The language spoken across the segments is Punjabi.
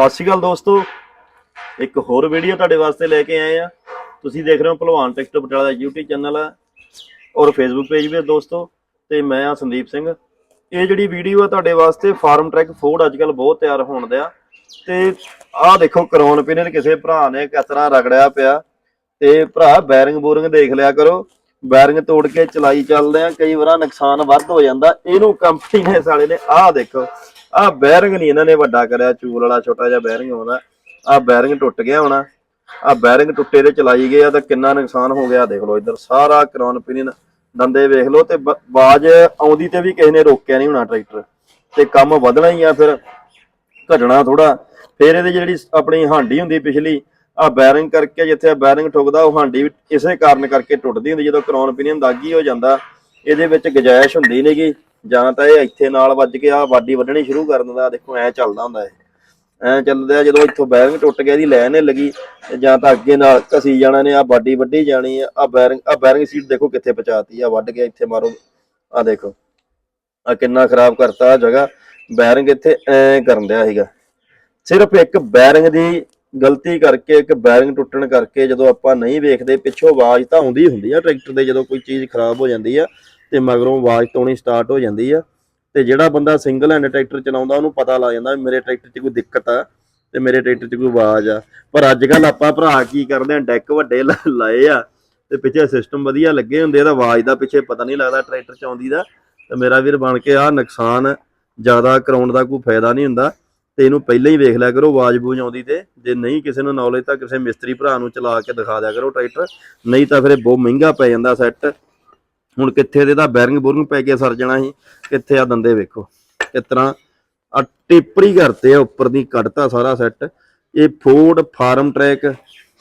ਸਤਿ ਸ਼੍ਰੀ ਅਕਾਲ ਦੋਸਤੋ। ਇੱਕ ਹੋਰ ਵੀਡੀਓ ਤੁਹਾਡੇ ਵਾਸਤੇ ਲੈ ਕੇ ਆਏ ਆ। ਤੁਸੀਂ ਦੇਖ ਰਹੇ ਹੋ ਭਲਵਾਨ ਟੈਕਸਟ ਪਟਿਆਲਾ ਦਾ YouTube ਚੈਨਲ ਆ ਔਰ Facebook ਪੇਜ ਵੀ ਹੈ ਦੋਸਤੋ। ਤੇ ਮੈਂ ਆ ਸੰਦੀਪ ਸਿੰਘ। ਇਹ ਜਿਹੜੀ ਵੀਡੀਓ ਆ ਤੁਹਾਡੇ ਵਾਸਤੇ ਫਾਰਮ ਟਰੈਕ ਫੋਰਡ ਅੱਜਕੱਲ ਬਹੁਤ ਤਿਆਰ ਹੋਣ ਦਿਆ। ਤੇ ਆਹ ਦੇਖੋ ਕਰੋਨ ਪਿਨਰ ਕਿਸੇ ਭਰਾ ਨੇ ਕਿਸ ਤਰ੍ਹਾਂ ਰਗੜਿਆ ਪਿਆ। ਤੇ ਭਰਾ ਬੈਰਿੰਗ ਬੋਰਿੰਗ ਦੇਖ ਲਿਆ ਕਰੋ। ਬੈਰਿੰਗ ਤੋੜ ਕੇ ਚਲਾਈ ਚੱਲਦੇ ਆ। ਕਈ ਵਾਰ ਨੁਕਸਾਨ ਵੱਧ ਹੋ ਜਾਂਦਾ। ਇਹਨੂੰ ਕੰਪਨੀ ਨੇ ਸਾਲੇ ਨੇ ਆਹ ਦੇਖੋ। ਆਹ ਬੈਰਿੰਗ ਨਹੀਂ ਇਹਨਾਂ ਨੇ ਵੱਡਾ ਕਰਿਆ, ਚੂਲ ਵਾਲਾ ਛੋਟਾ ਜਿਹਾ ਬੈਰਿੰਗ ਆਉਂਦਾ ਆਹ ਬੈਰਿੰਗ ਟੁੱਟ ਗਿਆ ਹੋਣਾ। ਆਹ ਬੈਰਿੰਗ ਟੁੱਟੇ ਤੇ ਚਲਾਈ ਗਏ ਆ ਤਾਂ ਕਿੰਨਾ ਨੁਕਸਾਨ ਹੋ ਗਿਆ, ਦੇਖ ਲਓ ਇੱਧਰ। ਸਾਰਾ ਕਰੌਨ ਪਿਨਨ ਦੰਦੇ ਵੇਖ ਲਓ ਤੇ ਬਾਜ ਆਉਂਦੀ ਤੇ ਵੀ ਕਿਸੇ ਨੇ ਰੋਕਿਆ ਨਹੀਂ ਹੋਣਾ ਟਰੈਕਟਰ। ਤੇ ਕੰਮ ਵਧਣਾ ਹੀ ਆ ਫਿਰ, ਘਟਣਾ ਥੋੜਾ ਫਿਰ ਇਹਦੇ ਜਿਹੜੀ ਆਪਣੀ ਹਾਂਡੀ ਹੁੰਦੀ ਪਿਛਲੀ ਆ ਬੈਰਿੰਗ ਕਰਕੇ ਜਿੱਥੇ ਬੈਰਿੰਗ ਠੁਕਦਾ, ਉਹ ਹਾਂਡੀ ਵੀ ਇਸੇ ਕਾਰਨ ਕਰਕੇ ਟੁੱਟਦੀ ਹੁੰਦੀ। ਜਦੋਂ ਕਰਾਉਨ ਪਿਨੀਅਨ ਦਾਗੀ ਹੋ ਜਾਂਦਾ, ਇਹਦੇ ਵਿੱਚ ਗੁਜਾਇਸ਼ ਹੁੰਦੀ ਨਹੀਂਗੀ ਜਾਂ ਤਾਂ ਇਹ ਇੱਥੇ ਨਾਲ ਵੱਜ ਕੇ ਆ ਵਾਡੀ ਵੱਢਣੀ ਸ਼ੁਰੂ ਕਰ ਦਿੰਦਾ ਦੇਖੋ ਐ ਚੱਲਦਾ ਹੁੰਦਾ ਇਹ। ਐ ਚੱਲਦਾ ਜਦੋਂ ਇੱਥੋਂ ਬੈਰਿੰਗ ਟੁੱਟ ਗਿਆ ਇਹਦੀ ਲੈਨ ਏ ਲੱਗੀ ਜਾਂ ਤਾਂ ਅੱਗੇ ਨਾਲ ਘਸੀ ਜਾਣਾ ਨੇ ਆ ਬਾਡੀ ਵੱਢੀ ਜਾਣੀ ਆ ਆ ਬੈਰਿੰਗ ਆ ਬੈਰਿੰਗ ਸੀਟ ਦੇਖੋ ਕਿੱਥੇ ਪਹੁੰਚਾਤੀ ਆ ਵੱਢ ਕੇ ਇੱਥੇ ਮਾਰੋ ਆ ਦੇਖੋ। ਆ ਕਿੰਨਾ ਖਰਾਬ ਕਰਤਾ ਜਗ੍ਹਾ, ਬੈਰਿੰਗ ਇੱਥੇ ਐ ਕਰਨ ਦਿਆ ਸੀਗਾ। ਸਿਰਫ ਇੱਕ ਬੈਰਿੰਗ ਦੀ ਗਲਤੀ ਕਰਕੇ, ਇੱਕ ਬੈਰਿੰਗ ਟੁੱਟਣ ਕਰਕੇ ਜਦੋਂ ਆਪਾਂ ਨਹੀਂ ਵੇਖਦੇ, ਪਿੱਛੋਂ ਆਵਾਜ਼ ਤਾਂ ਹੁੰਦੀ ਹੁੰਦੀ ਆ, ਟਰੈਕਟਰ ਦੇ ਜਦੋਂ ਕੋਈ ਚੀਜ਼ ਖਰਾਬ ਹੋ ਜਾਂਦੀ ਆ ਤੇ ਮਗਰੋਂ ਆਵਾਜ਼ ਤੋਂ ਤੋਣੀ ਸਟਾਰਟ ਹੋ ਜਾਂਦੀ ਆ। ਤੇ ਜਿਹੜਾ ਬੰਦਾ ਸਿੰਗਲ ਹੈਂਡ ਟਰੈਕਟਰ ਚਲਾਉਂਦਾ, ਉਹਨੂੰ ਪਤਾ ਲੱਗ ਜਾਂਦਾ ਵੀ ਮੇਰੇ ਟਰੈਕਟਰ 'ਚ ਕੋਈ ਦਿੱਕਤ ਆ ਤੇ ਮੇਰੇ ਟਰੈਕਟਰ 'ਚ ਕੋਈ ਆਵਾਜ਼ ਆ। ਪਰ ਅੱਜ ਕੱਲ ਆਪਾਂ ਭਰਾ ਕੀ ਕਰਦੇ ਆ ਡੈਕ ਵੱਡੇ ਲਾਏ ਆ ਤੇ ਪਿੱਛੇ ਸਿਸਟਮ ਵਧੀਆ ਲੱਗੇ ਹੁੰਦੇ ਆ ਆਵਾਜ਼ ਦਾ ਪਿੱਛੇ ਪਤਾ ਨਹੀਂ ਲੱਗਦਾ ਟਰੈਕਟਰ 'ਚ ਆਉਂਦੀ ਦਾ। ਤੇ ਮੇਰਾ ਵੀਰ ਬਣ ਕੇ ਆ ਨੁਕਸਾਨ ਜ਼ਿਆਦਾ ਕਰਾਉਣ ਦਾ ਕੋਈ ਫਾਇਦਾ ਨਹੀਂ ਹੁੰਦਾ। ਤੇ ਇਹਨੂੰ ਪਹਿਲਾਂ ਹੀ ਵੇਖ ਲਿਆ ਕਰੋ, ਆਵਾਜ਼ ਬੂਝ ਆਉਂਦੀ ਤੇ। ਜੇ ਨਹੀਂ ਕਿਸੇ ਨੂੰ ਨੌਲੇਜ ਤਾਂ ਕਿਸੇ ਮਿਸਤਰੀ ਭਰਾ ਨੂੰ ਚਲਾ ਕੇ ਦਿਖਾ ਦਿਆ ਕਰੋ ਟਰੈਕਟਰ ਨਹੀਂ ਤਾਂ ਫਿਰ ਇਹ ਬਹੁਤ ਮਹਿੰਗਾ ਪੈ ਜਾਂਦਾ ਸੈੱਟ ਹੁਣ ਕਿੱਥੇ ਦੇ ਤਾਂ ਬੈਰਿੰਗ ਬੋਰਿੰਗ ਪੈ ਕੇ ਸਰ ਜਾਣਾ ਸੀ, ਕਿੱਥੇ ਆ ਦੰਦੇ ਵੇਖੋ। ਇਸ ਤਰ੍ਹਾਂ ਆ ਟੇਪਰੀ ਕਰਤੇ ਆ, ਉੱਪਰ ਦੀ ਕੱਢਤਾ ਸਾਰਾ ਸੈੱਟ ਇਹ ਫੋਰਡ ਫਾਰਮ ਟਰੈਕ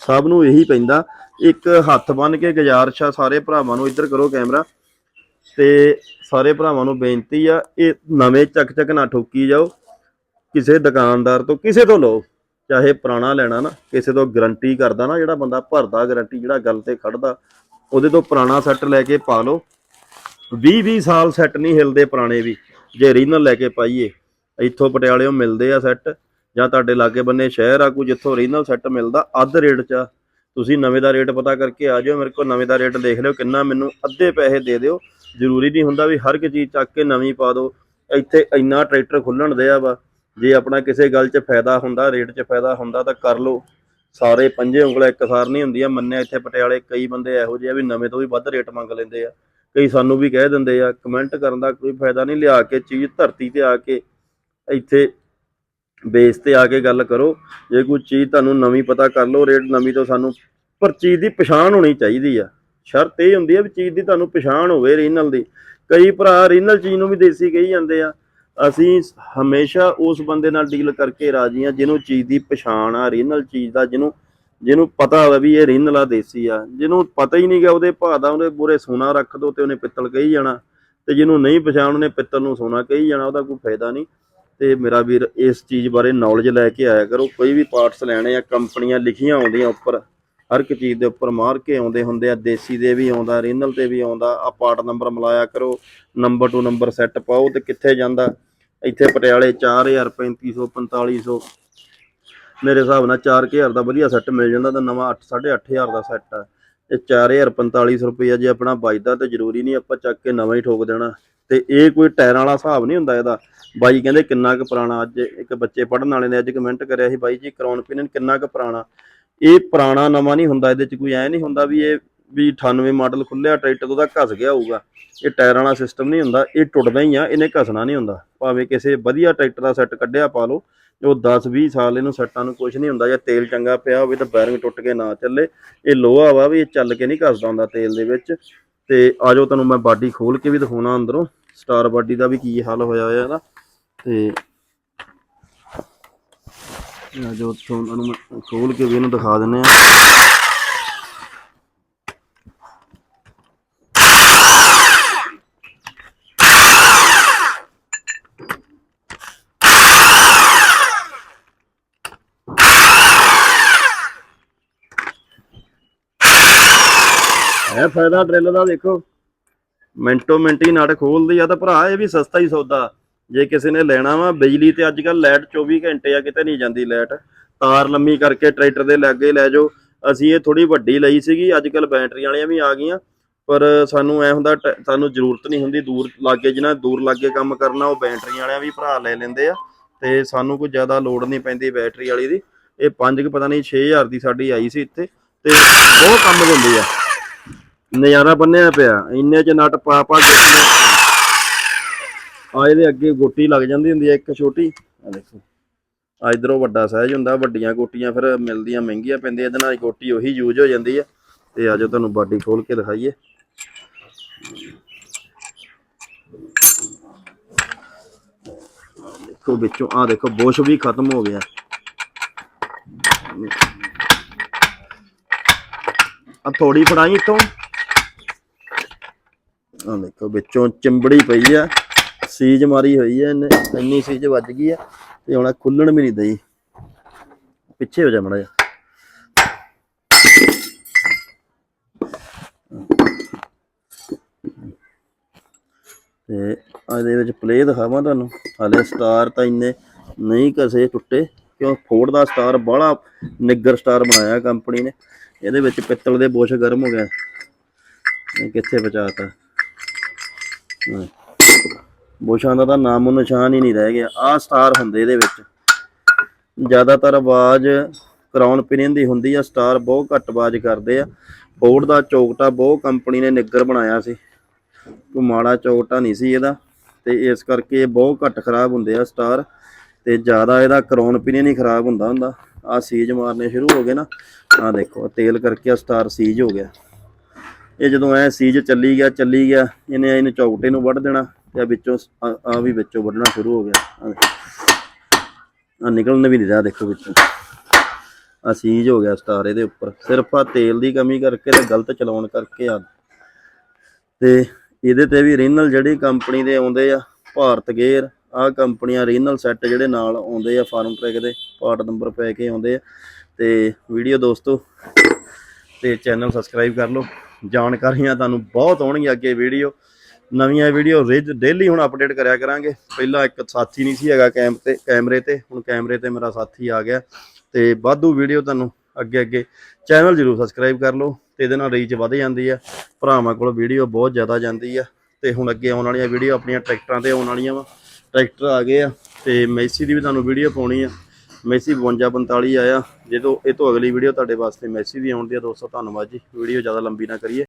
ਸਭ ਨੂੰ ਇਹੀ ਪੈਂਦਾ। ਇੱਕ ਹੱਥ ਬੰਨ ਕੇ ਗੁਜ਼ਾਰਿਸ਼ ਆ ਸਾਰੇ ਭਰਾਵਾਂ ਨੂੰ, ਇੱਧਰ ਕਰੋ ਕੈਮਰਾ। ਤੇ ਸਾਰੇ ਭਰਾਵਾਂ ਨੂੰ ਬੇਨਤੀ ਆ, ਇਹ ਨਵੇਂ ਚੱਕ ਚੱਕ ਨਾ ਠੋਕੀ ਜਾਓ। ਕਿਸੇ ਦੁਕਾਨਦਾਰ ਤੋਂ, ਕਿਸੇ ਤੋਂ ਲਓ। ਚਾਹੇ ਪੁਰਾਣਾ ਲੈਣਾ ਨਾ, ਕਿਸੇ ਤੋਂ ਗਰੰਟੀ ਕਰਦਾ ਨਾ, ਜਿਹੜਾ ਬੰਦਾ ਭਰਦਾ ਗਰੰਟੀ ਜਿਹੜਾ ਗੱਲ ਤੇ ਖੜਦਾ। ਉਹਦੇ ਤੋਂ ਪੁਰਾਣਾ ਸੈੱਟ ਲੈ ਕੇ ਪਾ ਲਓ। 20 20 ਸਾਲ ਸੈੱਟ ਨਹੀਂ ਹਿਲਦੇ ਪੁਰਾਣੇ ਵੀ। ਜੇ ਰੀਨਲ ਲੈ ਕੇ ਪਾਈਏ, ਇੱਥੋਂ ਪਟਿਆਲਿਓਂ ਮਿਲਦੇ ਆ ਸੈੱਟ। ਜਾਂ ਤੁਹਾਡੇ ਲਾਗੇ ਬੰਨੇ ਸ਼ਹਿਰ ਆ, ਕੋਈ ਜਿੱਥੋਂ ਰੀਨਲ ਸੈੱਟ ਮਿਲਦਾ, ਅੱਧ ਰੇਟ 'ਚ ਆ। ਤੁਸੀਂ ਨਵੇਂ ਦਾ ਰੇਟ ਪਤਾ ਕਰਕੇ ਆ ਜਾਓ ਮੇਰੇ ਕੋਲ ਨਵੇਂ ਦਾ ਰੇਟ ਦੇਖ ਲਿਓ, ਕਿੰਨਾ ਮੈਨੂੰ ਅੱਧੇ ਪੈਸੇ ਦੇ ਦਿਓ। ਜ਼ਰੂਰੀ ਨਹੀਂ ਹੁੰਦਾ ਵੀ ਹਰ ਇੱਕ ਚੀਜ਼ ਚੱਕ ਕੇ ਨਵੀਂ ਪਾ ਦਿਓ। ਇੱਥੇ ਇੰਨਾ ਟਰੈਕਟਰ ਖੁੱਲਣ ਦਿਆ ਵਾ। ਜੇ ਆਪਣਾ ਕਿਸੇ ਗੱਲ 'ਚ ਫਾਇਦਾ ਹੁੰਦਾ ਰੇਟ 'ਚ ਫਾਇਦਾ ਹੁੰਦਾ, ਤਾਂ ਕਰ ਲਓ। ਸਾਰੇ ਪੰਜੇ ਉਂਗਲਾਂ ਇੱਕਸਾਰ ਨਹੀਂ ਹੁੰਦੀਆਂ, ਮੰਨਿਆ ਇੱਥੇ ਪਟਿਆਲੇ ਕਈ ਬੰਦੇ ਇਹੋ ਜਿਹੇ ਆ ਵੀ ਨਵੇਂ ਤੋਂ ਵੀ ਵੱਧ ਰੇਟ ਮੰਗ ਲੈਂਦੇ ਆ। ਕਈ ਸਾਨੂੰ ਵੀ ਕਹਿ ਦਿੰਦੇ ਆ ਕਮੈਂਟ ਕਰਨ ਦਾ ਕੋਈ ਫਾਇਦਾ ਨਹੀਂ ਲਿਆ ਕੇ, ਚੀਜ਼ ਧਰਤੀ ਤੇ ਆ ਕੇ ਇੱਥੇ ਬੇਸ ਤੇ ਆ ਕੇ ਗੱਲ ਕਰੋ। ਜੇ ਕੋਈ ਚੀਜ਼ ਤੁਹਾਨੂੰ ਨਵੀਂ ਪਤਾ ਕਰ ਲਓ, ਰੇਟ ਨਵੀਂ ਤੋਂ ਸਾਨੂੰ, ਪਰ ਚੀਜ਼ ਦੀ ਪਛਾਣ ਹੋਣੀ ਚਾਹੀਦੀ ਆ। ਸ਼ਰਤ ਇਹ ਹੁੰਦੀ ਆ ਵੀ ਚੀਜ਼ ਦੀ ਤੁਹਾਨੂੰ ਪਛਾਣ ਹੋਵੇ ਰੀਨਲ ਦੀ। ਕਈ ਭਰਾ ਰੀਨਲ ਚੀਜ਼ ਨੂੰ ਵੀ ਦੇਸੀ ਕਹੀ ਜਾਂਦੇ ਆ। ਅਸੀਂ ਹਮੇਸ਼ਾ ਉਸ ਬੰਦੇ ਨਾਲ ਡੀਲ ਕਰਕੇ ਰਾਜੀ ਆ ਜਿਹਨੂੰ ਚੀਜ਼ ਦੀ ਪਛਾਣ ਆ ਰੀਨਲ ਚੀਜ਼ ਦਾ, ਜਿਹਨੂੰ ਜਿਹਨੂੰ ਪਤਾ ਹੋਵੇ ਵੀ ਇਹ ਰੀਨਲ ਆ, ਦੇਸੀ ਆ। ਜਿਹਨੂੰ ਪਤਾ ਹੀ ਨਹੀਂ ਗਿਆ ਉਹਦੇ ਭਾਅ ਦਾ ਉਹਦੇ ਬੁਰੇ ਸੋਨਾ ਰੱਖ ਦੋ ਤੇ ਉਹਨੇ ਪਿੱਤਲ ਕਹੀ ਜਾਣਾ। ਤੇ ਜਿਹਨੂੰ ਨਹੀਂ ਪਛਾਣ, ਉਹਨੇ ਪਿੱਤਲ ਨੂੰ ਸੋਨਾ ਕਹੀ ਜਾਣਾ, ਉਹਦਾ ਕੋਈ ਫਾਇਦਾ ਨਹੀਂ। ਤੇ ਮੇਰਾ ਵੀਰ, ਇਸ ਚੀਜ਼ ਬਾਰੇ ਨੌਲੇਜ ਲੈ ਕੇ ਆਇਆ ਕਰੋ। ਕੋਈ ਵੀ ਪਾਰਟਸ ਲੈਣੇ ਆ, ਕੰਪਨੀਆਂ ਲਿਖੀਆਂ ਆਉਂਦੀਆਂ ਉੱਪਰ। ਹਰ ਇੱਕ ਚੀਜ਼ ਦੇ ਉੱਪਰ ਮਾਰ ਕੇ ਆਉਂਦੇ ਹੁੰਦੇ ਆ, ਦੇਸੀ ਦੇ ਵੀ ਆਉਂਦਾ, ਰੀਨਲ ਤੇ ਵੀ ਆਉਂਦਾ ਆ ਪਾਰਟ ਨੰਬਰ ਮਿਲਾਇਆ ਕਰੋ ਨੰਬਰ ਟੂ ਨੰਬਰ ਸੈੱਟ ਪਾਓ ਤੇ ਕਿੱਥੇ ਜਾਂਦਾ? ਇੱਥੇ ਪਟਿਆਲੇ 4000 3500 4500 ਮੇਰੇ ਹਿਸਾਬ ਨਾਲ 4000 ਦਾ ਵਧੀਆ ਸੈੱਟ ਮਿਲ ਜਾਂਦਾ ਤਾਂ ਨਵਾਂ 8 8500 ਦਾ ਸੈੱਟ ਆ। ਇਹ 4000 4500 ਰੁਪਏ ਜੇ ਆਪਣਾ ਵੱਜਦਾ ਤੇ ਜ਼ਰੂਰੀ ਨਹੀਂ ਆਪਾਂ ਚੱਕ ਕੇ ਨਵਾਂ ਹੀ ਠੋਕ ਦੇਣਾ। ਤੇ ਇਹ ਕੋਈ ਟਾਇਰਾਂ ਵਾਲਾ ਹਿਸਾਬ ਨਹੀਂ ਹੁੰਦਾ ਇਹਦਾ। ਬਾਈ ਕਹਿੰਦੇ ਕਿੰਨਾ ਕੁ ਪੁਰਾਣਾ, ਅੱਜ ਇੱਕ ਬੱਚੇ ਪੜਨ ਵਾਲੇ ਨੇ ਅੱਜ ਕਮੈਂਟ ਕਰਿਆ ਸੀ, ਬਾਈ ਜੀ ਕਰਾਉਣ ਪਿਨਨ ਕਿੰਨਾ ਕੁ ਪੁਰਾਣਾ? ਇਹ ਪੁਰਾਣਾ ਨਵਾਂ ਨਹੀਂ ਹੁੰਦਾ, ਇਹਦੇ ਚ ਕੋਈ ਐ ਨਹੀਂ ਹੁੰਦਾ ਵੀ ਇਹ ਵੀ 98 ਮਾਡਲ ਖੁੱਲਿਆ ਟਰੈਕਟਰ ਤੋਂ ਘਸ ਗਿਆ ਹੋਊਗਾ। ਇਹ ਟਾਇਰਾਂ ਵਾਲਾ ਸਿਸਟਮ ਨਹੀਂ ਹੁੰਦਾ, ਇਹ ਟੁੱਟਦਾ ਹੀ ਆ, ਇਹਨੇ ਘਸਣਾ ਨਹੀਂ ਹੁੰਦਾ। ਭਾਵੇਂ ਕਿਸੇ ਵਧੀਆ ਟਰੈਕਟਰ ਦਾ ਸੈੱਟ ਕੱਢਿਆ ਪਾ ਲਓ ਉਹ 10 20 ਸਾਲ ਇਹਨੂੰ ਸੈੱਟਾਂ ਨੂੰ ਕੁਝ ਨਹੀਂ ਹੁੰਦਾ, ਜਾਂ ਤੇਲ ਚੰਗਾ ਪਿਆ ਹੋਵੇ ਤਾਂ ਬੈਰਿੰਗ ਟੁੱਟ ਕੇ ਨਾ ਚੱਲੇ। ਇਹ ਲੋਹਾ ਵਾ ਵੀ ਇਹ ਚੱਲ ਕੇ ਨਹੀਂ ਘਸਦਾ ਹੁੰਦਾ ਤੇਲ ਦੇ ਵਿੱਚ। ਤੇ ਆਜੋ ਤੁਹਾਨੂੰ ਮੈਂ ਬਾਡੀ ਖੋਲ ਕੇ ਵੀ ਦਿਖਾਉਣਾ ਅੰਦਰੋਂ। ਸਟਾਰ ਬਾਡੀ ਦਾ ਵੀ ਕੀ ਹਾਲ ਹੋਇਆ ਹੋਇਆ ਇਹਦਾ। ਤੇ ਆਜੋ ਤੁਹਾਨੂੰ ਮੈਂ ਖੋਲ ਕੇ ਵੀ ਇਹਨੂੰ ਦਿਖਾ ਦਿੰਨੇ ਆ ਇਹ ਫਾਇਦਾ ਡਰਿੱਲ ਦਾ ਦੇਖੋ। ਮਿੰਟੋ ਮਿੰਟ ਹੀ ਨਟ ਖੋਲਦੀ ਆ ਤਾਂ ਭਰਾ, ਇਹ ਵੀ ਸਸਤਾ ਹੀ ਸੌਦਾ। ਜੇ ਕਿਸੇ ਨੇ ਲੈਣਾ ਵਾ ਬਿਜਲੀ ਤੇ ਅੱਜ ਕੱਲ ਲਾਈਟ 24 ਘੰਟੇ ਆ, ਕਿਤੇ ਨਹੀਂ ਜਾਂਦੀ ਲਾਈਟ। ਤਾਰ ਲੰਮੀ ਕਰਕੇ ਟਰੈਕਟਰ ਦੇ ਲਾਗੇ ਲੈ ਜਾਓ। ਅਸੀਂ ਇਹ ਥੋੜੀ ਵੱਡੀ ਲਈ ਸੀਗੀ ਅੱਜ ਕੱਲ ਬੈਟਰੀ ਵਾਲੀਆਂ ਵੀ ਆ ਗਈਆਂ। ਪਰ ਸਾਨੂੰ ਐ ਹੁੰਦਾ ਟ- ਸਾਨੂੰ ਜ਼ਰੂਰਤ ਨਹੀਂ ਹੁੰਦੀ ਦੂਰ ਲਾਗੇ ਜਿਹਨਾਂ ਦੂਰ ਲਾਗੇ ਕੰਮ ਕਰਨਾ, ਉਹ ਬੈਟਰੀ ਵਾਲਿਆਂ ਵੀ ਭਰਾ ਲੈ ਲੈਂਦੇ ਆ। ਤੇ ਸਾਨੂੰ ਕੋਈ ਜ਼ਿਆਦਾ ਲੋੜ ਨਹੀਂ ਪੈਂਦੀ ਬੈਟਰੀ ਵਾਲੀ ਦੀ। ਇਹ ਪੰਜ ਕੁ ਪਤਾ ਨਹੀਂ 6000 ਦੀ ਸਾਡੀ ਆਈ ਸੀ ਇੱਥੇ। ਤੇ ਬਹੁਤ ਕੰਮ ਦਿੰਦੀ ਆ। ਨਜ਼ਾਰਾ ਬੰਨਿਆ ਪਿਆ। ਇੰਨੇ ਚ ਨਟ ਪਾ ਪਾ ਆ ਇਹਦੇ ਅੱਗੇ ਗੋਟੀ ਲੱਗ ਜਾਂਦੀ ਹੁੰਦੀ ਹੈ, ਇੱਕ ਛੋਟੀ। ਆ ਦੇਖੋ। ਆ ਇਧਰੋਂ ਵੱਡਾ ਸਾਈਜ਼ ਹੁੰਦਾ, ਵੱਡੀਆਂ ਗੋਟੀਆਂ ਫਿਰ ਮਿਲਦੀਆਂ, ਮਹਿੰਗੀਆਂ ਪੈਂਦੀਆਂ, ਇਹਦੇ ਨਾਲ ਗੋਟੀ ਉਹੀ ਯੂਜ਼ ਹੋ ਜਾਂਦੀ ਹੈ। ਤੇ ਆਜੋ ਤੁਹਾਨੂੰ ਬਾਡੀ ਖੋਲ ਕੇ ਦਿਖਾਈਏ। ਦੇਖੋ ਵਿੱਚੋਂ ਆ ਦੇਖੋ ਬੁਸ਼ ਵੀ ਖਤਮ ਹੋ ਗਿਆ। ਆ ਥੋੜੀ ਫੜਾਈ ਇੱਥੋਂ। ਆ ਦੇਖੋ, ਵਿੱਚੋਂ ਚਿੰਬੜੀ ਪਈ ਆ। ਸੀਜ ਮਾਰੀ ਹੋਈ ਹੈ ਇਹਨੇ ਇੰਨੀ ਸੀਜ ਵੱਜ ਗਈ ਹੈ ਤੇ ਹੁਣ ਖੁੱਲਣ ਵੀ ਨਹੀਂ ਦਈ। ਪਿੱਛੇ ਹੋ ਜਾ ਮੜਾ ਜਾ ਤੇ ਇਹਦੇ ਵਿੱਚ ਪਲੇ ਦਿਖਾਵਾਂ ਤੁਹਾਨੂੰ। ਹਾਲੇ ਸਟਾਰ ਤਾਂ ਇੰਨੇ ਨਹੀਂ ਕਸੇ ਟੁੱਟੇ, ਕਿਉਂ? ਫੋਰਡ ਦਾ ਸਟਾਰ ਬੜਾ ਨਿੱਗਰ ਸਟਾਰ ਬਣਾਇਆ ਕੰਪਨੀ ਨੇ। ਇਹਦੇ ਵਿੱਚ ਪਿੱਤਲ ਦੇ ਬੋਸ਼ ਗਰਮ ਹੋ ਗਿਆ ਇਹ ਕਿੱਥੇ ਬਚਾਤਾ ਹਾਂ। ਬੁਸ਼ਾਂ ਦਾ ਤਾਂ ਨਾਮੋ ਨਿਸ਼ਾਨ ਹੀ ਨਹੀਂ ਰਹਿ ਗਿਆ। ਆਹ ਸਟਾਰ ਹੁੰਦੇ ਇਹਦੇ ਵਿੱਚ। ਜ਼ਿਆਦਾਤਰ ਆਵਾਜ਼ ਕਰਾਉਣ ਪਿਨੀਅਨ ਦੀ ਹੁੰਦੀ ਆ। ਸਟਾਰ ਬਹੁਤ ਘੱਟ ਆਵਾਜ਼ ਕਰਦੇ ਆ। ਫੋਰਡ ਦਾ ਚੌਕਟਾ ਬਹੁਤ ਕੰਪਨੀ ਨੇ ਨਿੱਗਰ ਬਣਾਇਆ ਸੀ। ਕੋਈ ਮਾੜਾ ਚੌਕਟਾ ਨਹੀਂ ਸੀ ਇਹਦਾ। ਤੇ ਇਸ ਕਰਕੇ ਇਹ ਬਹੁਤ ਘੱਟ ਖਰਾਬ ਹੁੰਦੇ ਆ ਸਟਾਰ ਤੇ ਜ਼ਿਆਦਾ ਇਹਦਾ ਕਰਾਉਣ ਪਿਨੀਅਨ ਹੀ ਖਰਾਬ ਹੁੰਦਾ ਹੁੰਦਾ। ਆ ਸੀਜ ਮਾਰਨੇ ਸ਼ੁਰੂ ਹੋ ਗਏ ਨਾ। ਆ ਦੇਖੋ, ਤੇਲ ਕਰਕੇ ਆ ਸਟਾਰ ਸੀਜ ਹੋ ਗਿਆ। ਇਹ ਜਦੋਂ ਐ ਸੀਜ ਚੱਲੀ ਗਿਆ ਚੱਲੀ ਗਿਆ, ਇਹਨੇ ਇਹਨੂੰ ਚੌਕਟੇ ਨੂੰ ਵੱਢ ਦੇਣਾ। ਜਾਂ ਵਿੱਚੋਂ ਆ ਆਹ ਵੀ ਵਿੱਚੋਂ ਵੱਢਣਾ ਸ਼ੁਰੂ ਹੋ ਗਿਆ। ਆ ਨਿਕਲਣ ਵੀ ਨਹੀਂ ਰਿਹਾ, ਦੇਖੋ ਵਿੱਚੋਂ। ਆ ਸੀਜ ਹੋ ਗਿਆ ਸਟਾਰ ਇਹਦੇ ਉੱਪਰ। ਸਿਰਫ ਆ ਤੇਲ ਦੀ ਕਮੀ ਕਰਕੇ ਤੇ ਗਲਤ ਚਲਾਉਣ ਕਰਕੇ ਆ। ਤੇ ਇਹਦੇ ਤੇ ਵੀ ਰੀਨਲ ਜਿਹੜੀ ਕੰਪਨੀ ਦੇ ਆਉਂਦੇ ਆ, ਭਾਰਤ ਗੇਅਰ, ਆ ਕੰਪਨੀਆਂ ਰੀਨਲ ਸੈੱਟ ਜਿਹੜੇ ਨਾਲ ਆਉਂਦੇ ਆ, ਫਾਰਮ ਟਰੈਕ ਦੇ, ਪਾਰਟ ਨੰਬਰ ਪੈ ਕੇ ਆਉਂਦੇ ਆ। ਤੇ ਵੀਡੀਓ ਦੋਸਤੋ, ਤੇ ਚੈਨਲ ਸਬਸਕ੍ਰਾਈਬ ਕਰ ਲਓ। ਜਾਣਕਾਰੀਆਂ ਤੁਹਾਨੂੰ ਬਹੁਤ ਆਉਣਗੀਆਂ ਅੱਗੇ ਵੀਡੀਓ। ਨਵੀਆਂ ਵੀਡੀਓ ਰੇਜ ਡੇਲੀ ਹੁਣ ਅਪਡੇਟ ਕਰਿਆ ਕਰਾਂਗੇ। ਪਹਿਲਾਂ ਇੱਕ ਸਾਥੀ ਨਹੀਂ ਸੀ ਹੈਗਾ ਕੈਮ ਤੇ ਕੈਮਰੇ ਤੇ, ਹੁਣ ਕੈਮਰੇ ਤੇ ਮੇਰਾ ਸਾਥੀ ਆ ਗਿਆ। ਤੇ ਵਾਧੂ ਵੀਡੀਓ ਤੁਹਾਨੂੰ ਅੱਗੇ ਅੱਗੇ ਚੈਨਲ ਜਰੂਰ ਸਬਸਕ੍ਰਾਈਬ ਕਰ ਲਓ ਤੇ ਇਹਦੇ ਨਾਲ ਰੀਚ ਵਧ ਜਾਂਦੀ ਆ। ਭਰਾਵਾਂ ਕੋਲ ਵੀਡੀਓ ਬਹੁਤ ਜ਼ਿਆਦਾ ਜਾਂਦੀ ਆ। ਤੇ ਹੁਣ ਅੱਗੇ ਆਉਣ ਵਾਲੀਆਂ ਵੀਡੀਓ ਆਪਣੀਆਂ ਟਰੈਕਟਰਾਂ ਤੇ ਆਉਣ ਵਾਲੀਆਂ ਵਾ। ਟਰੈਕਟਰ ਆ ਗਏ ਆ ਤੇ ਮੈਸੀ ਦੀ ਵੀ ਤੁਹਾਨੂੰ ਵੀਡੀਓ ਪਾਉਣੀ ਆ। ਮੈਸੀ 5245 ਆਇਆ। ਜਦੋਂ ਇਹ ਤੋਂ ਅਗਲੀ ਵੀਡੀਓ ਤੁਹਾਡੇ ਵਾਸਤੇ ਮੈਸੀ ਦੀ ਆਉਣ ਦੀ ਆ, ਦੋਸਤੋ ਧੰਨਵਾਦ ਜੀ। ਵੀਡੀਓ ਜ਼ਿਆਦਾ ਲੰਬੀ ਨਾ ਕਰੀਏ।